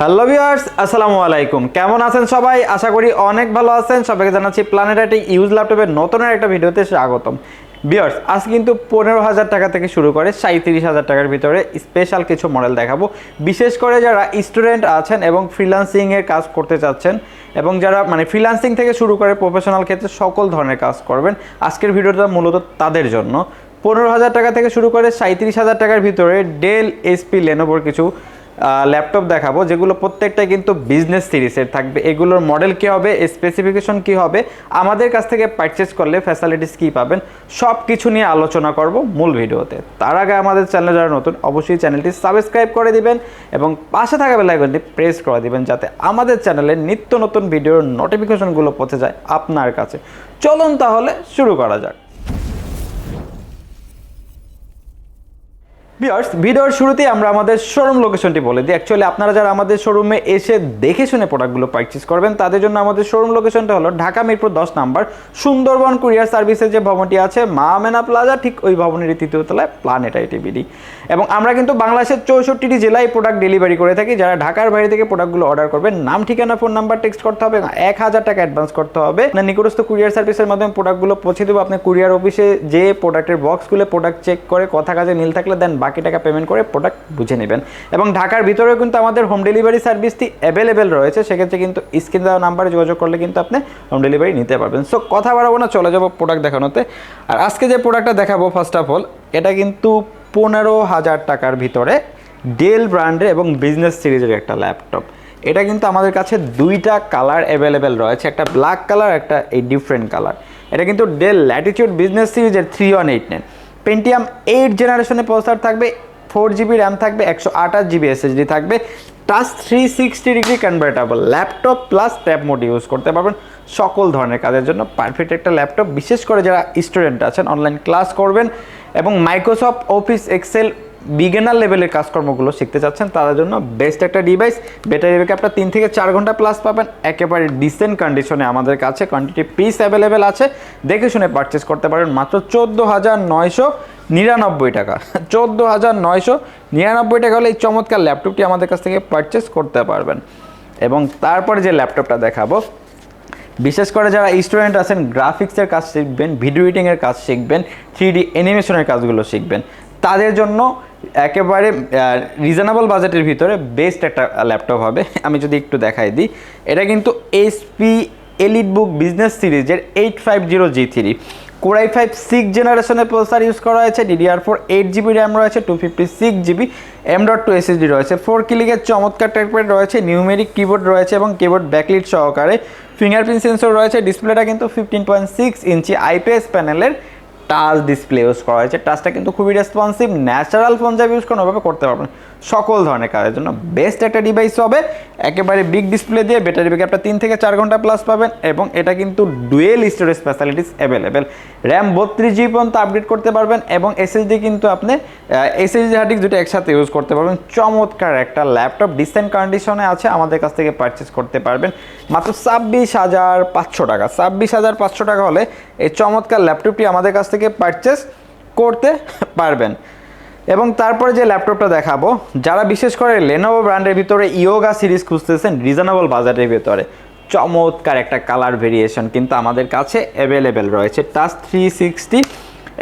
Hello viewers আসসালামু আলাইকুম। কেমন আছেন সবাই? আশা করি অনেক ভালো আছেন। সবাইকে জানাচ্ছি প্ল্যানেটাইটিক ইউজ ল্যাপটপের নতুন একটা ভিডিওতে স্বাগতম। ভিউয়ার্স আজ কিন্তু পনেরো হাজার টাকা থেকে শুরু করে সাঁত্রিশ হাজার টাকার ভিতরে স্পেশাল কিছু মডেল দেখাবো। বিশেষ করে যারা স্টুডেন্ট আছেন এবং ফ্রিল্যান্সিংয়ের কাজ করতে চাচ্ছেন এবং যারা মানে ফ্রিল্যান্সিং থেকে শুরু করে প্রফেশনাল ক্ষেত্রে সকল ধরনের কাজ করবেন, আজকের ভিডিওটা মূলত তাদের জন্য। পনেরো হাজার টাকা থেকে শুরু করে সাঁত্রিশ হাজার টাকার ভিতরে ডেল এসপি লেনোভোর কিছু ল্যাপটপ দেখাবো, যেগুলো প্রত্যেকটাই কিন্তু বিজনেস সিরিজের থাকবে। এগুলোর মডেল কী হবে স্পেসিফিকেশন কী হবে, আমাদের কাছ থেকে পারচেস করলে ফ্যাসিলিটিস কী পাবেন সব কিছু নিয়ে আলোচনা করব মূল ভিডিওতে। তার আগে আমাদের চ্যানেল যারা নতুন, অবশ্যই চ্যানেলটি সাবস্ক্রাইব করে দিবেন এবং পাশে থাকা বেলাইকনটি প্রেস করে দিবেন, যাতে আমাদের চ্যানেলে নিত্য নতুন ভিডিওর নোটিফিকেশনগুলো পৌঁছে যায় আপনার কাছে। চলুন তাহলে শুরু করা যাক। বিয়ার্স ভিডিওর শুরুতেই আমরা আমাদের শোরুম লোকেশনটি বলে দিই। অ্যাকচুয়ালি আপনারা যারা আমাদের শোরুমে এসে দেখে শুনে প্রোডাক্টগুলো পারচেস করবেন, তাদের জন্য আমাদের শোরুম লোকেশনটা হলো ঢাকা মিরপুর দশ নাম্বার সুন্দরবন কুরিয়ার সার্ভিসের যে ভবনটি আছে মা মেনা প্লাজা, ঠিক ওই ভবনের তৃতীয় তলায় প্ল্যানেট আইটিবিডি এবং আমরা কিন্তু বাংলাদেশের চৌষট্টিটি জেলায় প্রোডাক্ট ডেলিভারি করে থাকি। যারা ঢাকার বাইরে থেকে প্রোডাক্টগুলো অর্ডার করবেন, নাম, ঠিকানা ফোন নাম্বার টেক্সট করতে হবে এক হাজার টাকা অ্যাডভান্স করতে হবে। না নিকটস্থ কুরিয়ার সার্ভিসের মাধ্যমে প্রোডাক্টগুলো পৌঁছে দেবো। আপনি কুরিয়ার অফিসে যে প্রোডাক্টের বক্সগুলো প্রোডাক্ট চেক করে, কথা কাজে মিল থাকলে দেন বাকি টাকা পেমেন্ট করে প্রোডাক্ট বুঝে নেবেন। এবং ঢাকার ভিতরেও কিন্তু আমাদের হোম ডেলিভারি সার্ভিসটি অ্যাভেলেবেল রয়েছে, সেক্ষেত্রে কিন্তু স্ক্রিন দেওয়া নাম্বারে যোগাযোগ করলে কিন্তু আপনি হোম ডেলিভারি নিতে পারবেন। সো কথা বাড়াবো না, চলে যাব প্রোডাক্ট দেখানোতে। আর আজকে যে প্রোডাক্টটা দেখাবো ফার্স্ট অফ অল এটা কিন্তু পনেরো হাজার টাকার ভিতরে ডেল ব্র্যান্ডের এবং বিজনেস সিরিজের একটা ল্যাপটপ এটা কিন্তু আমাদের কাছে দুইটা কালার অ্যাভেলেবেল রয়েছে, একটা ব্ল্যাক কালার একটা এই ডিফারেন্ট কালার এটা কিন্তু ডেল ল্যাটিটিউড বিজনেস সিরিজের থ্রি ওয়ান এইট নেন পেন্টিয়াম এইট জেনারেশনে প্রসার থাকবে ফোর জিবি র্যাম থাকবে, একশো আঠাশ জিবি এসএসডি থাকবে touch three sixty degree convertible laptop plus tab mode use করতে পারবেন। সকল ধরনের কাজের জন্য পারফেক্ট একটা ল্যাপটপ বিশেষ করে যারা স্টুডেন্ট আছেন অনলাইন ক্লাস করবেন এবং মাইক্রোসফট অফিস এক্সেল বিগিনার লেভেলের কাজকর্মগুলো শিখতে চাচ্ছেন, তাদের জন্য বেস্ট একটা ডিভাইস ব্যাটারি ব্যাকআপটা তিন থেকে চার ঘণ্টা প্লাস পাবেন। একেবারে ডিসেন্ট কন্ডিশনে আমাদের কাছে কোয়ান্টিটি পিস অ্যাভেলেবেল আছে। দেখে শুনে পারচেস করতে পারেন মাত্র চোদ্দ হাজার নয়শো নিরানব্বই টাকা। চোদ্দ হাজার নয়শো নিরানব্বই টাকা হলে এই চমৎকার ল্যাপটপটি আমাদের কাছ থেকে পারচেস করতে পারবেন। এবং তারপরে যে ল্যাপটপটা দেখাবো, বিশেষ করে যারা স্টুডেন্ট আছেন গ্রাফিক্সের কাজ শিখবেন ভিডিও এডিটিংয়ের কাজ শিখবেন থ্রি ডি অ্যানিমেশনের কাজগুলো শিখবেন, তাদের জন্য একেবারে রিজনেবল বাজেটের ভিতরে বেস্ট একটা ল্যাপটপ হবে। আমি যদি একটু দেখাই দিই, এটা কিন্তু এইচপি এলিট বুক বিজনেস সিরিজের eight five zero G three core i five six জেনারেশনের প্রসেসর ইউজ করা হয়েছে DDR four eight GB RAM রয়েছে two fifty six GB M dot two SSD রয়েছে ফোর কিলিকের চমৎকার ট্র্যাকপ্যাড রয়েছে নিউমেরিক কিবোর্ড রয়েছে এবং কিবোর্ড ব্যাকলিট সহকারে ফিঙ্গারপ্রিন্ট সেন্সর রয়েছে ডিসপ্লেটা কিন্তু fifteen point six inch IPS প্যানেলের টাচ ডিসপ্লে ইউজ করা হয়েছে। টাচটা কিন্তু খুবই রেসপন্সিভ ন্যাচারাল ফোন যা ইউজ করেন ওভাবে করতে পারবেন। সকল ধরনের কাজের জন্য বেস্ট একটা ডিভাইস হবে। একেবারে বিগ ডিসপ্লে দিয়ে ব্যাটারি ব্যাকআপটা তিন থেকে চার ঘণ্টা প্লাস পাবেন এবং এটা কিন্তু dual storage facilities available RAM বত্রিশ জিবি পর্যন্ত আপডেট করতে পারবেন এবং এসএসডি কিন্তু আপনি এসএসডি হার্ড ডিস্ক দুটো একসাথে ইউজ করতে পারবেন। চমৎকার একটা ল্যাপটপ ডিসেন্ট কন্ডিশনে আছে, আমাদের কাছ থেকে পারচেস করতে পারবেন। মাত্র ছাব্বিশ হাজার পাঁচশো টাকা। ছাব্বিশ হাজার পাঁচশো টাকা হলে এই চমৎকার ল্যাপটপটি আমাদের কাছ থেকে পারচেস করতে পারবেন। এবং তারপরে যে ল্যাপটপটা দেখাবো, যারা বিশেষ করে লেনোভো ব্র্যান্ডের ভিতরে ইয়োগা সিরিজ খুঁজতেছেন রিজনেবল বাজারের ভিতরে। চমৎকার একটা কালার ভেরিয়েশন কিন্তু আমাদের কাছে অ্যাভেলেবেল রয়েছে। টাচ থ্রি সিক্সটি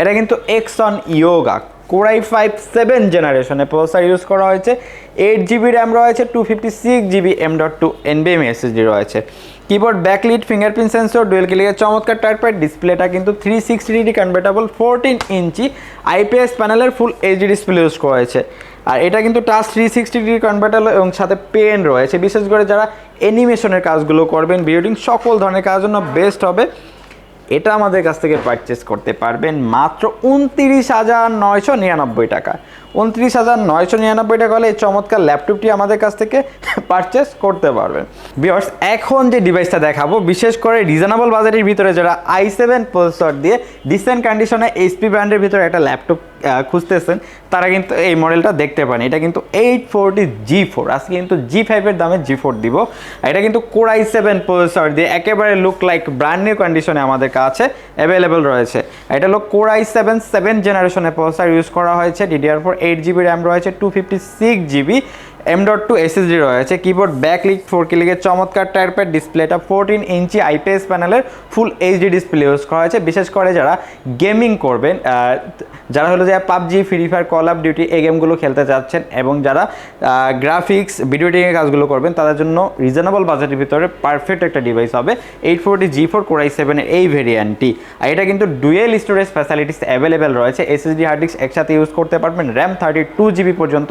এটা কিন্তু exon Yoga core i five seven জেনারেশনে প্রসেসর ইউজ করা হয়েছে। এইট জিবি র্যাম রয়েছে two fifty six GB M dot two এনবিএম SSD রয়েছে। Keyboard backlit fingerprint sensor dual ক্লিকের চমৎকার টাইপের ডিসপ্লেটা কিন্তু three sixty degree convertible fourteen inch IPS প্যানেলের ফুল এইচডি ডিসপ্লে ইউজ করা হয়েছে। আর এটা কিন্তু touch three sixty degree convertible এবং সাথে পেন রয়েছে। বিশেষ করে যারা অ্যানিমেশনের কাজগুলো করবেন বিল্ডিং সকল ধরনের কাজের জন্য বেস্ট হবে। এটা আমাদের কাছ থেকে পারচেস করতে পারবেন মাত্র উনত্রিশ হাজার নয়শো নিরানব্বই টাকা। উনত্রিশ হাজার নয়শো নিরানব্বই টাকা হলে এই চমৎকার ল্যাপটপটি আমাদের কাছ থেকে পারচেস করতে পারবেন বিয়ার্স এখন যে ডিভাইসটা দেখাবো, বিশেষ করে রিজনেবল বাজারের ভিতরে যারা আই সেভেন প্রসেসর দিয়ে ডিসেন্ট কন্ডিশনে এইচপি ব্র্যান্ডের ভিতরে একটা ল্যাপটপ খুঁজতেছেন, তারা কিন্তু এই মডেলটা দেখতে পান এটা কিন্তু এইট ফোরটি জি ফোর আজকে কিন্তু জি ফাইভের দামে জি ফোর দিব। এটা কিন্তু কোর আই সেভেন প্রসেসর দিয়ে একেবারে লুক লাইক ব্র্যান্ড নিউ কন্ডিশনে আমাদের কাছে অ্যাভেলেবেল রয়েছে। এটা হলো কোর আই সেভেন সেভেন জেনারেশনের প্রসেসর ইউজ করা হয়েছে DDR four eight GB RAM রয়েছে two fifty six GB. M dot two SSD রয়েছে কিবোর্ড ব্যাকলিক ফোর কিলিকের চমৎকার টাইপের ডিসপ্লেটা ফোরটিন ইঞ্চি আইপিএস প্যানেলের ফুল এইচডি ডিসপ্লে ইউজ করা হয়েছে। বিশেষ করে যারা গেমিং করবেন যারা হলো যে PUBG free fire call of duty এই গেমগুলো খেলতে চাচ্ছেন এবং যারা গ্রাফিক্স ভিডিও এডিটিংয়ের কাজগুলো করবেন, তাদের জন্য রিজনেবল বাজেটের ভিতরে পারফেক্ট একটা ডিভাইস হবে eight forty G four core i সেভেনের এই ভেরিয়েন্টটি আর এটা কিন্তু ডুয়েল স্টোরেজ ফ্যাসিলিটিস অ্যাভেলেবেল রয়েছে এসএসডি হার্ড ডিস্ক একসাথে ইউজ করতে পারবেন র্যাম থার্টি টু জিবি পর্যন্ত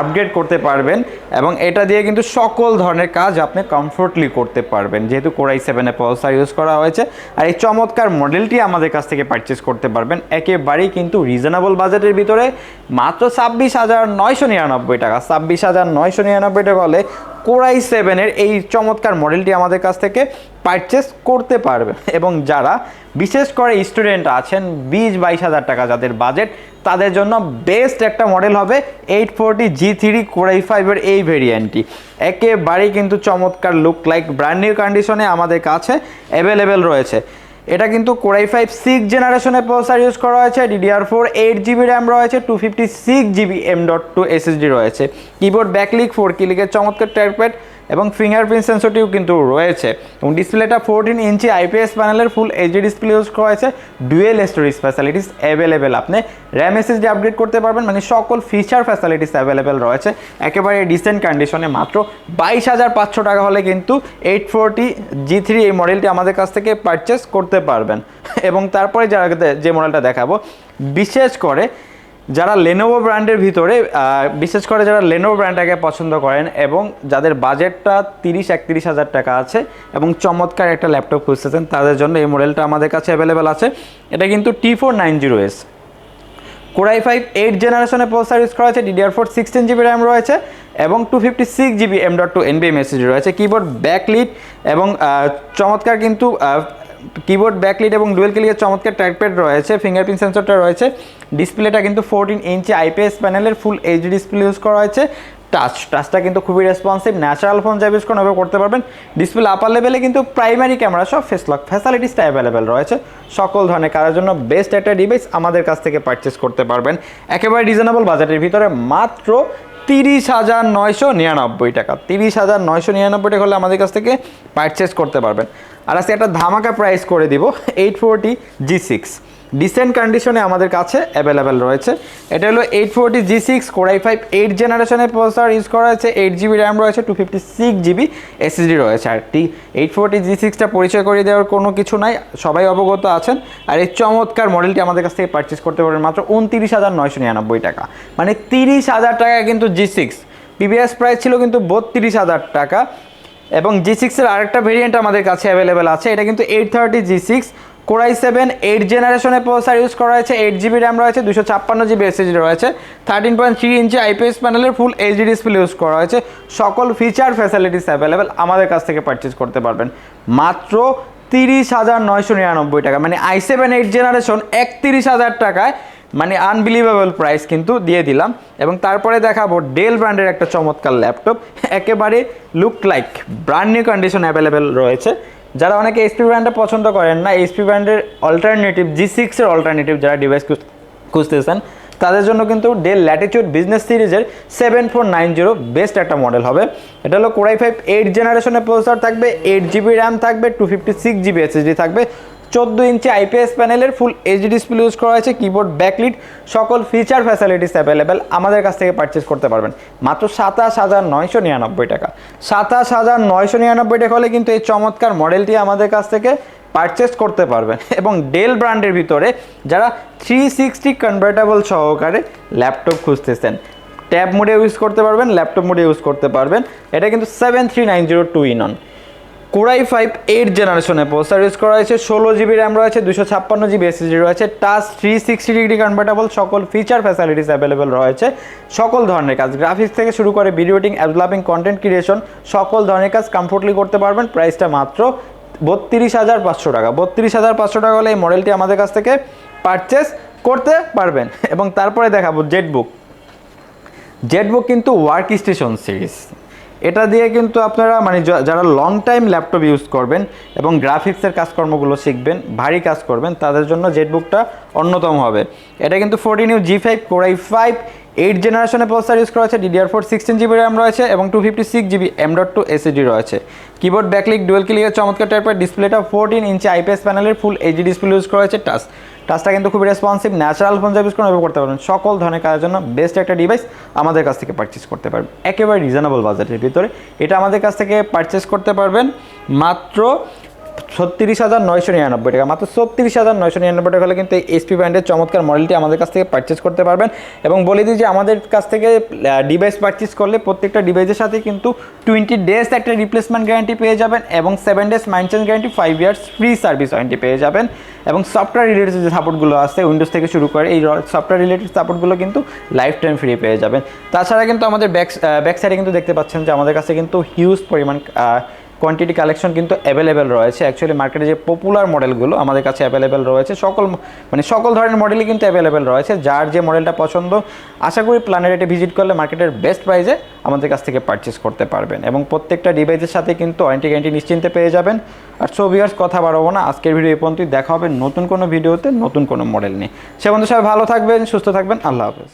আপগ্রেড করতে পারবেন। এবং এটা দিয়ে কিন্তু সকল ধরনের কাজ আপনি কমফোর্টলি করতে পারবেন। যেহেতু কোরাই সেভেনে পলসার ইউজ করা হয়েছে, আর এই চমৎকার মডেলটি আমাদের কাছ থেকে পারচেস করতে পারবেন। একেবারেই কিন্তু রিজনেবল বাজেটের ভিতরে, মাত্র ছাব্বিশ হাজার নয়শো নিরানব্বই টাকা। ছাব্বিশ হাজার নয়শো নিরানব্বই টাকা হলে কোরাই সেভেনের এই চমৎকার মডেলটি আমাদের কাছ থেকে পারচেস করতে পারবে। এবং যারা বিশেষ করে স্টুডেন্ট আছেন, বিশ বাইশ হাজার টাকা যাদের বাজেট তাদের জন্য বেস্ট একটা মডেল হবে eight forty G three core i ফাইভের এই ভেরিয়েন্টটি একেবারেই কিন্তু চমৎকার লুক লাইক ব্র্যান্ড নিউ কন্ডিশনে আমাদের কাছে অ্যাভেলেবেল রয়েছে। এটা কিন্তু কোরাই ফাইভ সিক্স জেনারেশনের প্রসেসর ইউজ করা হয়েছে DDR four eight GB RAM রয়েছে two fifty six GB M dot two SSD রয়েছে। কিবোর্ড ব্যাকলিক ফোর কিলিকের চমৎকার ট্র্যাকপ্যাড এবং ফিঙ্গারপ্রিন্ট সেন্সরটিও কিন্তু রয়েছে। এবং ডিসপ্লেটা ফোরটিন ইঞ্চি আইপিএস প্যানেলের ফুল এইচডি ডিসপ্লে ইউজ করা হয়েছে। ডুয়েল স্টোরেজ ফ্যাসিলিটিস অ্যাভেলেবেল আপনি র্যাম এসএসডি আপডেট করতে পারবেন মানে সকল ফিচার ফ্যাসিলিটিস অ্যাভেলেবেল রয়েছে। একেবারে ডিসেন্ট কন্ডিশনে মাত্র বাইশ হাজার পাঁচশো টাকা হলে কিন্তু এইট ফোরটি জি থ্রি এই মডেলটি আমাদের কাছ থেকে পারচেস করতে পারবেন। এবং তারপরে যারা যে মডেলটা দেখাবো, বিশেষ করে যারা লেনোভো ব্র্যান্ডের ভিতরে বিশেষ করে যারা লেনোভো ব্র্যান্ডটাকে পছন্দ করেন এবং যাদের বাজেটটা তিরিশ, একত্রিশ হাজার টাকা আছে এবং চমৎকার একটা ল্যাপটপ খুঁজতেছেন, তাদের জন্য এই মডেলটা আমাদের কাছে অ্যাভেলেবেল আছে। এটা কিন্তু T four nine zero S core i five eight জেনারেশনের প্রসেসর ইউজ করা হয়েছে DDR four sixteen GB RAM রয়েছে এবং two fifty six GB M dot two এনবিএম SSD রয়েছে কিবোর্ড ব্যাকলিট এবং চমৎকার কিন্তু কিবোর্ড ব্যাকলিট এবং ডুয়েল ক্লিকের চমৎকার ট্র্যাকপ্যাড রয়েছে ফিঙ্গারপ্রিন্ট সেন্সরটা রয়েছে ডিসপ্লেটা কিন্তু ফোরটিন ইঞ্চি আইপিএস প্যানেলের ফুল এইচডি ডিসপ্লে ইউজ করা হয়েছে। টাচ টাচটা কিন্তু খুবই রেসপন্সিভ ন্যাচারাল ফোন যা ইউজ করেন ওভাবে করতে পারবেন। ডিসপ্লে আপার লেভেলে কিন্তু প্রাইমারি ক্যামেরা সব ফেস লক ফ্যাসিলিটিসটা অ্যাভেলেবেল রয়েছে। সকল ধরনের কাজের জন্য বেস্ট একটা ডিভাইস আমাদের কাছ থেকে পারচেস করতে পারবেন। একেবারে রিজনেবল বাজেটের ভিতরে মাত্র তিরিশ হাজার নয়শো নিরানব্বই টাকা। তিরিশ হাজার নয়শো নিরানব্বই টাকা হলে আমাদের কাছ থেকে পারচেস করতে পারবেন। আর আজকে একটা ধামাকা প্রাইস করে দিব eight forty G six decent কন্ডিশনে আমাদের কাছে অ্যাভেলেবেল রয়েছে। এটা হলো eight forty G six core i five eight জেনারেশনের প্রসেসর ইউজ করা হয়েছে এইট জিবি র্যাম রয়েছে two fifty six GB SSD রয়েছে। আর টি এইট ফোরটি জি সিক্সটা পরিচয় করিয়ে দেওয়ার কোনো কিছু নাই, সবাই অবগত আছেন। আর এই চমৎকার মডেলটি আমাদের কাছ থেকে পারচেস করতে পারবেন মাত্র উনতিরিশ হাজার নয়শো নিরানব্বই টাকা। মানে তিরিশ হাজার টাকা কিন্তু জি সিক্স পিবিএস প্রাইস ছিল কিন্তু বত্রিশ হাজার টাকা। এবং জি সিক্সের আরেকটা ভেরিয়েন্ট আমাদের কাছে অ্যাভেলেবেল আছে, এটা কিন্তু eight thirty G six core i seven eight জেনারেশনের প্রসেসর ইউজ করা হয়েছে এইট জিবি র্যাম রয়েছে, দুশো ছাপ্পান্ন জিবি এসএসডি রয়েছে thirteen point three inch IPS প্যানেলের ফুল এইচডি ডিসপ্লে ইউজ করা হয়েছে। সকল ফিচার ফ্যাসিলিটিস অ্যাভেলেবেল আমাদের কাছ থেকে পারচেজ করতে পারবেন। মাত্র তিরিশ হাজার নয়শো নিরানব্বই টাকা মানে আই সেভেন এইট জেনারেশন একত্রিশ হাজার টাকায় মানে আনবিলিভেবল প্রাইস কিন্তু দিয়ে দিলাম। এবং তারপরে দেখাবো ডেল ব্র্যান্ডের একটা চমৎকার ল্যাপটপ একেবারে look like brand new condition available রয়েছে। যারা অনেকে এসপি ব্র্যান্ডটা পছন্দ করেন না এসপি ব্র্যান্ডের অল্টারনেটিভ জি সিক্সের অল্টারনেটিভ যারা ডিভাইস খুঁজতেছেন, তাদের জন্য কিন্তু ডেল ল্যাটিটিউড বিজনেস সিরিজের seven four nine zero best একটা মডেল হবে। এটা হলো কোরাই ফাইভ এইট জেনারেশনের প্রসেসর থাকবে এইট জিবি র্যাম থাকবে two fifty six GB SSD থাকবে। চোদ্দ ইঞ্চি আইপিএস প্যানেলের ফুল এইচডি ডিসপ্লে ইউজ করা হয়েছে কিবোর্ড ব্যাকলিট সকল ফিচার ফ্যাসিলিটিস অ্যাভেলেবেল আমাদের কাছ থেকে পারচেস করতে পারবেন। মাত্র সাতাশ হাজার নয়শো নিরানব্বই টাকা। সাতাশ হাজার নয়শো নিরানব্বই টাকা হলে কিন্তু এই চমৎকার মডেলটি আমাদের কাছ থেকে পারচেস করতে পারবেন। এবং ডেল ব্র্যান্ডের ভিতরে যারা থ্রি সিক্সটি কনভার্টেবল সহকারে ল্যাপটপ খুঁজতেছেন ট্যাব মোডে ইউজ করতে পারবেন ল্যাপটপ মোডে ইউজ করতে পারবেন। এটা কিন্তু seven three nine zero two in one core i five eight জেনারেশনে প্রসেসর ইউজ করা হয়েছে, ষোলো জিবি র্যাম রয়েছে, দুশো ছাপ্পান্ন জিবি এসএসডি রয়েছে touch three sixty degree convertible সকল ফিচার ফ্যাসিলিটিস অ্যাভেলেবেল রয়েছে। সকল ধরনের কাজ গ্রাফিক্স থেকে শুরু করে video editing developing content creation সকল ধরনের কাজ কমফোর্টলি করতে পারবেন। প্রাইসটা মাত্র বত্রিশ হাজার পাঁচশো টাকা। বত্রিশ হাজার পাঁচশো টাকা হলে এই মডেলটি আমাদের কাছ থেকে পারচেস করতে পারবেন। এবং তারপরে দেখাবো জেটবুক জেটবুক কিন্তু ওয়ার্ক স্টেশন সিরিজ এটা দিয়ে কিন্তু আপনারা মানে যারা লং টাইম ল্যাপটপ ইউজ করবেন এবং গ্রাফিক্সের কাজকর্মগুলো শিখবেন, ভারী কাজ করবেন, তাদের জন্য জেটবুকটা অন্যতম হবে। এটা কিন্তু fourteen U G five core i five eight জেনারেশনের প্রসেসর ইউজ করা হয়েছে DDR four sixteen GB RAM রয়েছে এবং two fifty six GB M dot two SSD রয়েছে। কিবোর্ড ব্যাকলিক ডুয়েল ক্লিকের চমৎকার টাইপের ডিসপ্লেটা ফোরটিন ইঞ্চি আইপিএস প্যানেলের ফুল এইচডি ডিসপ্লে ইউজ করা হয়েছে টাচ টাচটা কিন্তু খুবই রেসপন্সিভ ন্যাচারাল ফোন ইউজ করে করতে পারবেন সকল ধরনের কাজের জন্য বেস্ট একটা ডিভাইস আমাদের কাছ থেকে পারচেস করতে পারবেন। একেবারে রিজনেবল বাজেটের ভিতরে। এটা আমাদের কাছ থেকে পারচেস করতে পারবেন মাত্র ছত্রিশ হাজার নয়শো নিরানব্বই টাকা। মাত্র ছত্রিশ হাজার নয়শো নিরানব্বই টাকা হলে কিন্তু এই এসপি ব্র্যান্ডের চমৎকার মডেলটি আমাদের কাছ থেকে পারচেস করতে পারবেন। এবং বলে দিই যে আমাদের কাছ থেকে ডিভাইস পারচেস করলে প্রত্যেকটা ডিভাইসের সাথে কিন্তু টোয়েন্টি ডেজ একটা রিপ্লেসমেন্ট গ্যারান্টি পেয়ে যাবেন এবং seven days maintenance guarantee five years free service warranty পেয়ে যাবেন। এবং সফটওয়্যার রিলেটেড যে সাপোর্টগুলো আছে উইন্ডোজ থেকে শুরু করে এই সফটওয়্যার রিলেটেড সাপোর্টগুলো কিন্তু লাইফ টাইম ফ্রি পেয়ে যাবেন। তাছাড়া কিন্তু আমাদের ব্যাক ব্যাক সাইডে কিন্তু দেখতে পাচ্ছেন যে আমাদের কাছে কিন্তু হিউজ পরিমাণ কোয়ান্টিটি কালেকশন কিন্তু অ্যাভেলেবেল রয়েছে। অ্যাকচুয়ালি মার্কেটে যে পপুলার মডেলগুলো আমাদের কাছে অ্যাভেলেবেল রয়েছে, সকল মানে সকল ধরনের মডেলই কিন্তু অ্যাভেলেবেল রয়েছে। যার যে মডেলটা পছন্দ, আশা করি প্ল্যানেটে ভিজিট করলে মার্কেটের বেস্ট প্রাইসে আমাদের কাছ থেকে পারচেস করতে পারবেন। এবং প্রত্যেকটা ডিভাইসের সাথে কিন্তু ওয়ারেন্টি গ্যারান্টি নিশ্চিন্তে পেয়ে যাবেন। আর সো ভিউয়ার্স কথা বাড়াবো না। আজকের ভিডিও এই পর্যন্তই। দেখা হবে নতুন কোনো ভিডিওতে নতুন কোনো মডেল নিয়ে। সে বন্ধু সবাই ভালো থাকবেন, সুস্থ থাকবেন। আল্লাহ হাফেজ।